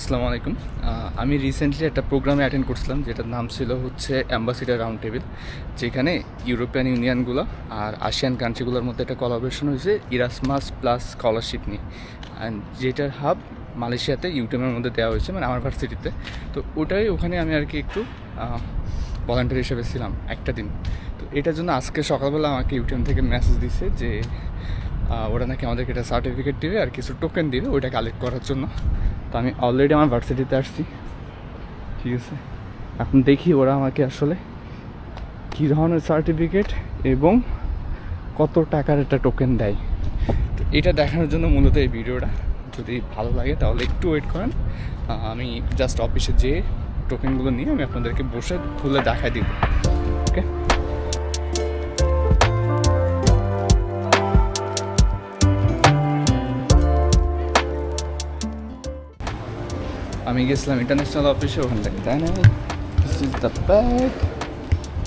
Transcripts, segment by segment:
আসসালামু আলাইকুম। আমি রিসেন্টলি একটা প্রোগ্রামে অ্যাটেন্ড করছিলাম, যেটার নাম ছিল হচ্ছে অ্যাম্বাসিডার রাউন্ড টেবিল যেখানে ইউরোপিয়ান ইউনিয়নগুলো আর আসিয়ান কান্ট্রিগুলোর মধ্যে একটা কলাবোরেশন হয়েছে ইরাসমাস প্লাস স্কলারশিপ নিয়ে। অ্যান্ড যেটার হাব মালয়েশিয়াতে ইউটিউবের মধ্যে দেওয়া হয়েছে মানে আমার ভার্সিটিতে। তো ওটাই ওখানে আমি আর কি একটু ভলান্টিয়ার হিসেবে ছিলাম একটা দিন। তো এটার জন্য আজকে সকালবেলা আমাকে ইউটিউব থেকে মেসেজ দিছে যে ওরা নাকি আমাদেরকে একটা সার্টিফিকেট দিবে আর কিছু টোকেন দিবে, ওইটা কালেক্ট করার জন্য। তো আমি অলরেডি আমার ভার্সিটিতে আসছি। ঠিক আছে? এখন দেখি ওরা আমাকে আসলে কী ধরনের সার্টিফিকেট এবং কত টাকার একটা টোকেন দেয়। তো এটা দেখানোর জন্য মূলত এই ভিডিওটা। যদি ভালো লাগে তাহলে একটু ওয়েট করেন। আমি জাস্ট অফিসে যেয়ে টোকেনগুলো নিয়ে আমি আপনাদেরকে বসে খুলে দেখাই দিব। আমি গেছিলাম ইন্টারন্যাশনাল অফিসে ওখান থেকে তাই না? দিস ইজ দ্য ব্যাগ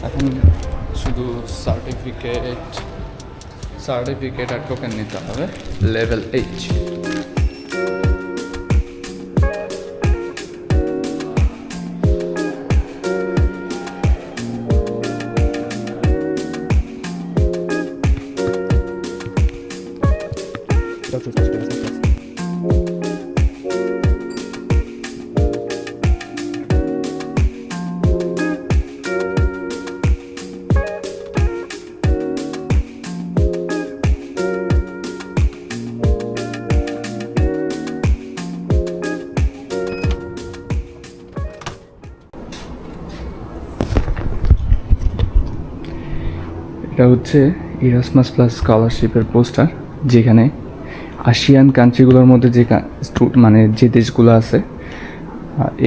এখন শুধু সার্টিফিকেট সার্টিফিকেট আর টোকেন নিতে হবে। লেভেল এইচ এটা হচ্ছে ইরাসমাস প্লাস স্কলারশিপের পোস্টার যেখানে আসিয়ান কান্ট্রিগুলোর মধ্যে যে মানে যে দেশগুলো আছে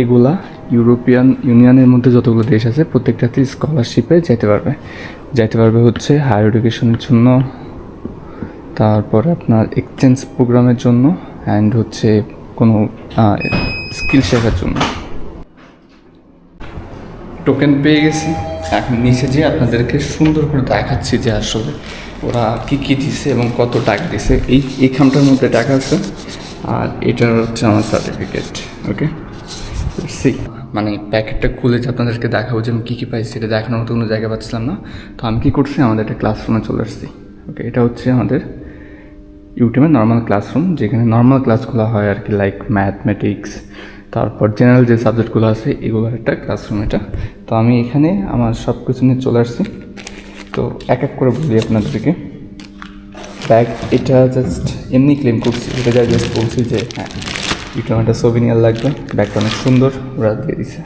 এগুলা ইউরোপিয়ান ইউনিয়নের মধ্যে যতগুলো দেশ আছে, প্রত্যেকটাতে স্কলারশিপে যেতে পারবে। যেতে পারবে হচ্ছে হায়ার এডুকেশনের জন্য, তারপরে আপনার এক্সচেঞ্জ প্রোগ্রামের জন্য অ্যান্ড হচ্ছে কোনো স্কিল শেখার জন্য। টোকেন পেয়ে গেছি। এখন নিচে যেয়ে আপনাদেরকে সুন্দর করে দেখাচ্ছি যে আসলে ওরা কী কী দিছে এবং কত টাকা দিছে। এই এই খামটার মধ্যে টাকা আছে আর এটার হচ্ছে আমার সার্টিফিকেট ওকে সি মানে প্যাকেটটা খুলে যে আপনাদেরকে দেখাবো যে আমি কী কী পাইছি, এটা দেখানোর মতো কোনো জায়গা পাচ্ছিলাম না। তো আমি কী করছি, আমাদের একটা ক্লাসরুমে চলে আসছি ওকে এটা হচ্ছে আমাদের ইউটিউবের নর্মাল ক্লাসরুম যেখানে নর্মাল ক্লাসগুলো হয় আর কি লাইক ম্যাথমেটিক্স তারপর জেনারেল যে সাবজেক্টগুলো আছে এগুলোর একটা ক্লাসরুম এটা। তো আমি এখানে আমার সব কিছু নিয়ে চলে আসছি। তো এক এক করে বলি আপনাদেরকে। ব্যাগ এটা জাস্ট এমনি ক্লেম করছি। এটা যা জাস্ট বলছি যে হ্যাঁ ইউটিউব একটা নিয়ে লাগবে। ব্যাগটা অনেক সুন্দর, ওরা দিয়ে দিছে।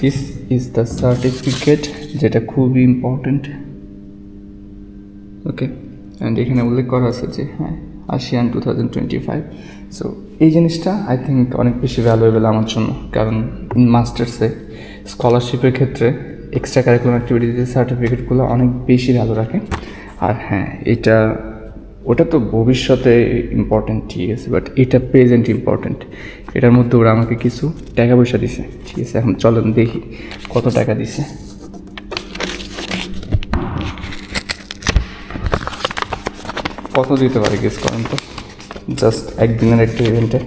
দিস ইজ দ্য সার্টিফিকেট যেটা খুবই ইম্পর্ট্যান্ট ওকে অ্যান্ড এখানে উল্লেখ করা আছে যে হ্যাঁ ASEAN two thousand twenty five so এই জিনিসটা আই থিঙ্ক অনেক বেশি ভ্যালুয়েবল আমার জন্য। কারণ মাস্টার্সে স্কলারশিপের ক্ষেত্রে এক্সট্রা কারিকুলার অ্যাক্টিভিটিতে সার্টিফিকেটগুলো অনেক বেশি ভ্যালু রাখে। আর হ্যাঁ এটা, ওটা তো ভবিষ্যতে ইম্পর্ট্যান্ট ঠিক আছে বাট এটা প্রেজেন্ট ইম্পর্ট্যান্ট এটার মধ্যে ওরা আমাকে কিছু টাকা পয়সা দিছে। ঠিক আছে, এখন চলেন দেখি কত টাকা দিছে। কত দিতে পারে গেস করেন তো? জাস্ট একদিনের একটা ইভেন্টে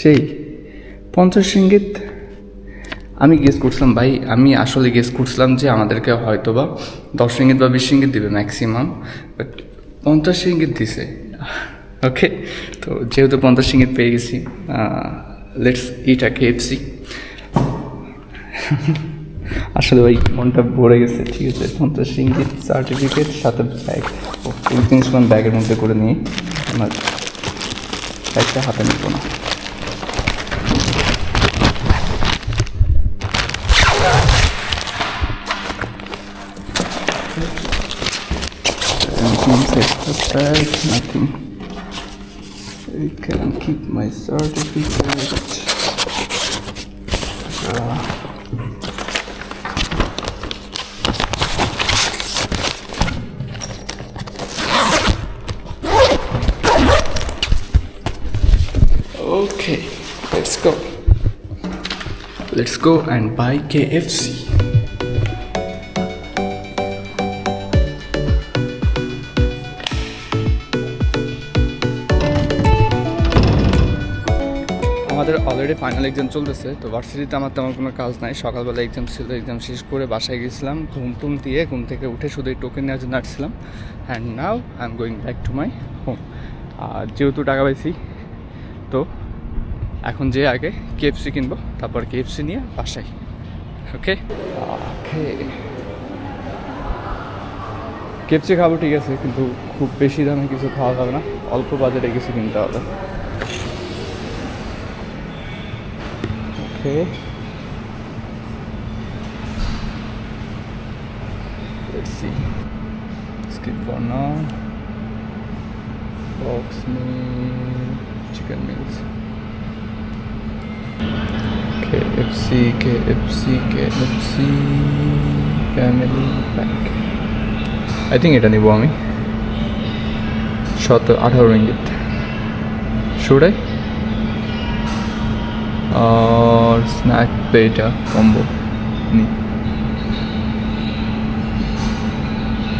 সেই, পঞ্চাশ ইঙ্গিত আমি গেস করছিলাম, ভাই, আমি আসলে গেস করছিলাম যে আমাদেরকে হয়তো বা দশ ইঙ্গিত বা বিশ ইঙ্গিত দিবে ম্যাক্সিমাম বাট পঞ্চাশ ইঙ্গিত দিছে। ওকে তো যেহেতু পঞ্চাশ ইঙ্গিত পেয়ে গেছি লেটস ইটা কেএফসি আসলে ওই মনটা ভরে গেছে, ঠিক আছে? পঞ্চাশ ইঙ্গিত সার্টিফিকেট সাথে ব্যাগ এই জিনিসগুলো ব্যাগের মধ্যে করে নিয়ে আমার ব্যাগটা হাতে নিব না। Nothing I can keep my certificate. Uh, Okay, let's go. Let's go and buy KFC. Already final exam চলতেছে, তো ভার্সিটিতে আমার তেমন কোনো কাজ নাই। সকালবেলা এক্সাম ছিল এক্সাম শেষ করে বাসায় গেছিলাম, ঘুম টুম দিয়ে ঘুম থেকে উঠে শুধু এই টোকেন নেওয়ার জন্য আসছিলাম। And now I am going back to my home আর যেহেতু টাকা পাইছি, তো এখন যে আগে কেএফসি কিনবো, তারপর কেএফসি নিয়ে বাসায়। ওকে ওকে কেএফসি খাব ঠিক আছে, কিন্তু খুব বেশি দামে কিছু খাওয়া যাবে না, অল্প বাজেটে কিছু কিনতে হবে। Okay. Let's see. Skip for now. Box meal, chicken meals. KFC, KFC, KFC, family pack. I think এটা নিব আমি সতেরো আঠারো রিঙ্গিত শুড আই আর স্ন্যাক পেটা কম্বো নি।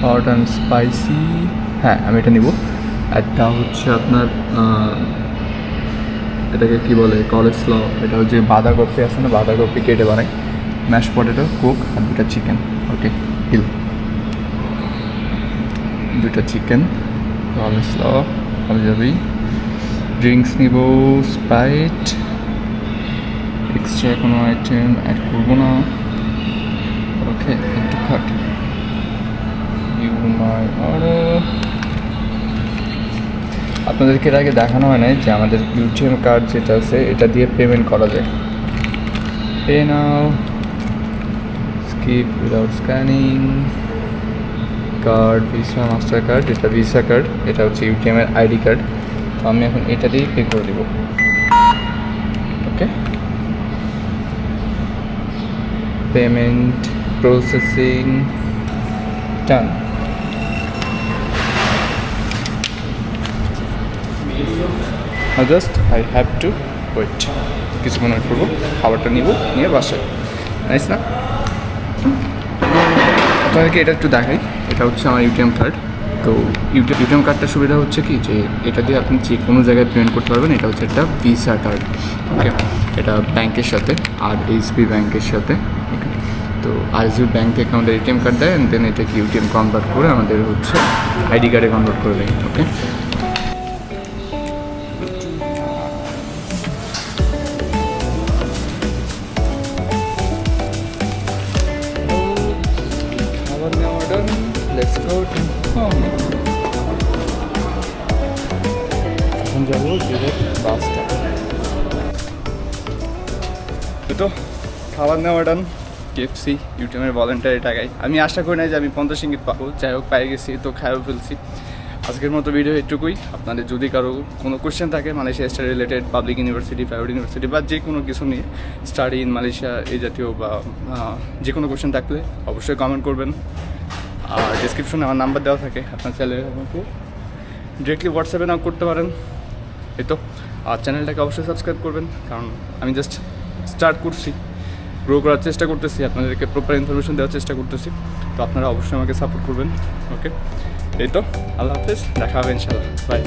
হট অ্যান্ড স্পাইসি হ্যাঁ আমি এটা নিব। একটা হচ্ছে আপনার এটাকে কি বলে কলেজ ল এটা হচ্ছে বাঁধাকপি আছে না, বাঁধাকপি কেটে বানায় ম্যাশ পটেটো কোক আর দুটা চিকেন ওকে ডিল দুটা চিকেন কলেজ ল আমি যাবি ড্রিঙ্কস নিব স্প্রাইট এক্সট্রা কোনো আইটেম অ্যাড করব না। ওকে একটু খাট মাই অর্ডার আপনাদেরকে এর আগে দেখানো হয় নাই যে আমাদের ইউটিএম কার্ড যেটা আছে, এটা দিয়ে পেমেন্ট করা যায়। Pay now skip without scanning card Visa master card এটা ভিসা কার্ড এটা হচ্ছে ইউটিএম এর আইডি কার্ড তো আমি এখন এটা দিয়েই পে করে দেবো okay processing done. Now just I have to wait. কিছুক্ষণ ওয়েট করব। খাবারটা নিব, নিয়ে বাসায়। নাইস না? আপনাদেরকে এটা একটু দেখাই। এটা হচ্ছে আমার ইউটিএম কার্ড তো ইউটিএম ইউটিএম কার্ডটার সুবিধা হচ্ছে কি? যে এটা দিয়ে আপনি যে কোনো জায়গায় পেমেন্ট করতে পারবেন, এটা হচ্ছে একটা ভিসা কার্ড ওকে এটা ব্যাংকের সাথে, আর এইচবি ব্যাংকের সাথে? তো আইসবি ব্যাংক থেকে আমাদের এটিএম কার্ড দেয় দেন এটাকে ইউটিএম কনভার্ট করে আমাদের হচ্ছে আইডি কার্ডে কনভার্ট করে দেয় ওকে যাব ডিরেক্ট বাসটা তো, খাবার নেওয়া ডান কেএফসি ইউটিউবের ভলেন্টারি টাকায়। আমি আশা করি না যে আমি পঞ্চাশ ইঙ্গিত পাবো। যাই হোক পাই গেছি, তো খাইও ফেলছি। আজকের মতো ভিডিও এটুকুই। আপনাদের যদি কারও কোনো কোয়েশ্চেন থাকে, Malaysia study related public university private university বা যে কোনো কিছু নিয়ে স্টাডি ইন মালয়েশিয়া এই জাতীয় বা যে কোনো কোয়েশ্চেন থাকলে অবশ্যই কমেন্ট করবেন। আর ডিসক্রিপশনে আমার নাম্বার দেওয়া থাকে, আপনার চাইলে আমাকে ডিরেক্টলি হোয়াটসঅ্যাপে নাও করতে পারেন। এই তো, আর চ্যানেলটাকে অবশ্যই সাবস্ক্রাইব করবেন, কারণ আমি জাস্ট স্টার্ট করছি। গ্রো করার চেষ্টা করতেছি, আপনাদেরকে প্রপার ইনফরমেশন দেওয়ার চেষ্টা করতেছি। তো আপনারা অবশ্যই আমাকে সাপোর্ট করবেন ওকে এই তো, আল্লাহ হাফেজ, দেখা হবে ইনশাল্লাহ বাই